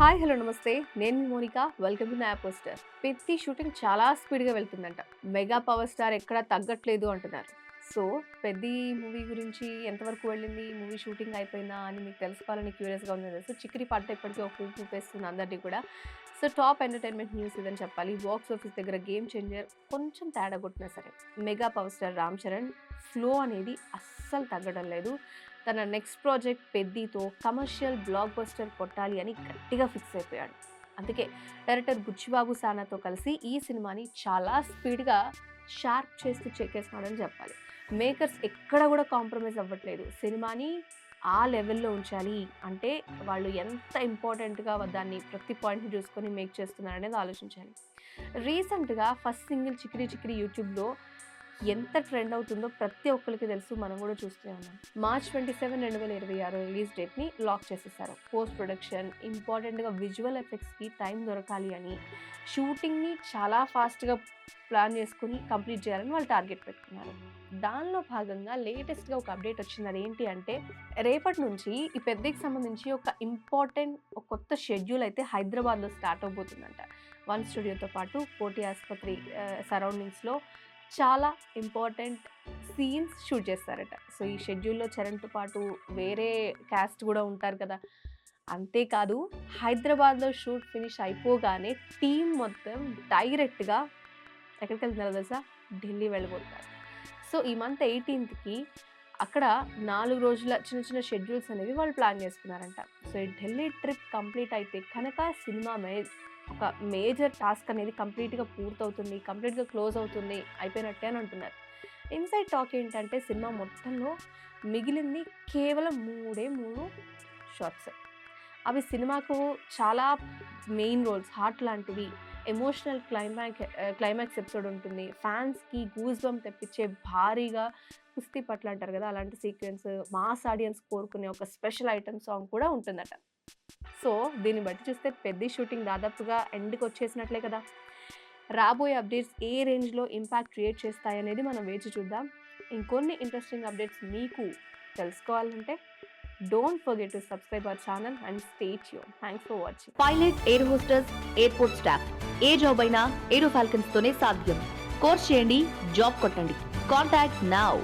Hi hello నమస్తే. నేను మీ మోనిక. వెల్కమ్ టు నా పోస్టర్ ప్రతి షూటింగ్ చాలా స్పీడ్గా వెళ్తుందంట. మెగా పవర్ స్టార్ ఎక్కడ తగ్గట్లేదు అంటున్నారు. సో పెద్ద మూవీ గురించి ఎంతవరకు వెళ్ళింది? మూవీ షూటింగ్ అయిపోయిందా అని మీకు తెలుసుకోవాలని క్యూరియస్గా ఉంది సో చిక్కిరి పాట ఇప్పటికీ ఒక ఊపు ఊపేస్తుంది అందరినీ కూడా. సో టాప్ ఎంటర్టైన్మెంట్ న్యూస్ ఇదని చెప్పాలి? బాక్స్ ఆఫీస్ దగ్గర గేమ్ చేంజర్ కొంచెం తేడా కొట్టినా సరే mega power star Ram Charan flow అనేది అస్సలు తగ్గడం లేదు. తన నెక్స్ట్ ప్రాజెక్ట్ పెద్దితో కమర్షియల్ బ్లాక్ బస్టర్ కొట్టాలి అని గట్టిగా ఫిక్స్ అయిపోయాడు. అందుకే డైరెక్టర్ బుచ్చిబాబు సానాతో కలిసి ఈ సినిమాని చాలా స్పీడ్గా షార్ప్ చేస్తూ చెక్కేస్తున్నాడని చెప్పాలి. మేకర్స్ ఎక్కడ కూడా కాంప్రమైజ్ అవ్వట్లేదు. సినిమాని ఆ లెవెల్లో ఉంచాలి అంటే వాళ్ళు ఎంత ఇంపార్టెంట్గా దాన్ని ప్రతి పాయింట్ని చూసుకొని మేక్ చేస్తున్నారు అనేది ఆలోచించాలి రీసెంట్గా ఫస్ట్ సింగిల్ చిక్కిరి చిక్కిరి యూట్యూబ్లో ఎంత ట్రెండ్ అవుతుందో ప్రతి ఒక్కరికి తెలుసు మనం కూడా చూస్తూనే ఉన్నాం. మార్చ్ ట్వంటీ సెవెన్ రెండు వేల ఇరవై ఆరు రిలీజ్ డేట్ని లాక్ చేసేసారు. పోస్ట్ ప్రొడక్షన్ ఇంపార్టెంట్గా విజువల్ ఎఫెక్ట్స్కి టైం దొరకాలి అని షూటింగ్ని చాలా ఫాస్ట్గా ప్లాన్ చేసుకుని కంప్లీట్ చేయాలని వాళ్ళు టార్గెట్ పెట్టుకున్నారు. దానిలో భాగంగా లేటెస్ట్గా ఒక అప్డేట్ వచ్చింది. ఏంటి అంటే రేపటి నుంచి ఈ పెద్దకి సంబంధించి ఒక ఇంపార్టెంట్ ఒక కొత్త షెడ్యూల్ అయితే హైదరాబాద్లో స్టార్ట్ అవబోతుందంట. వన్ స్టూడియోతో పాటు కోటి ఆసుపత్రి సరౌండింగ్స్లో చాలా ఇంపార్టెంట్ సీన్స్ షూట్ చేస్తారట. సో ఈ షెడ్యూల్లో చరణ్తో పాటు వేరే క్యాస్ట్ కూడా ఉంటారు కదా. అంతేకాదు హైదరాబాద్లో షూట్ ఫినిష్ అయిపోగానే టీం మొత్తం డైరెక్ట్గా ఎక్కడికి వెళ్తున్నారు తెలుసా? ఢిల్లీ వెళ్ళబోతారు సో ఈ మంత్ ఎయిటీన్త్కి అక్కడ నాలుగు రోజుల చిన్న చిన్న షెడ్యూల్స్ అనేవి వాళ్ళు ప్లాన్ చేసుకున్నారంట. సో ఈ ఢిల్లీ ట్రిప్ కంప్లీట్ అయితే కనుక సినిమా మే ఒక మేజర్ టాస్క్ అనేది కంప్లీట్గా పూర్తవుతుంది కంప్లీట్గా క్లోజ్ అవుతుంది అయిపోయినట్టే అని అంటున్నారు. ఇన్సైడ్ టాక్ ఏంటంటే సినిమా మొత్తంలో మిగిలింది కేవలం మూడే మూడు షార్ట్స్ అవి సినిమాకు చాలా మెయిన్ రోల్స్ హార్ట్ లాంటివి ఎమోషనల్ క్లైమాక్ క్లైమాక్స్ ఎపిసోడ్ ఉంటుంది ఫ్యాన్స్కి గూజ్ బమ్ తెప్పించే భారీగా కుస్తీ పట్ల అంటారు కదా అలాంటి సీక్వెన్స్ మాస్ ఆడియన్స్ కోరుకునే ఒక స్పెషల్ ఐటమ్ సాంగ్ కూడా ఉంటుందట. సో దీన్ని బట్టి చూస్తే పెద్ద షూటింగ్ దాదాపుగా ఎండ్కి వచ్చేసినట్లే కదా. రాబోయే అప్డేట్స్ ఏ రేంజ్లో ఇంపాక్ట్ క్రియేట్ చేస్తాయనేది మనం వేచి చూద్దాం. ఇంకొన్ని ఇంట్రెస్టింగ్ అప్డేట్స్ మీకు తెలుసుకోవాలంటే don't forget to subscribe our channel and stay you thanks for watching. Pilot air hostess airport staff. A job అయినా ఏరో ఫాల్కన్స్తోనే సాధ్యం. కోర్స్ చేయండి జాబ్ కొట్టండి. Contact now.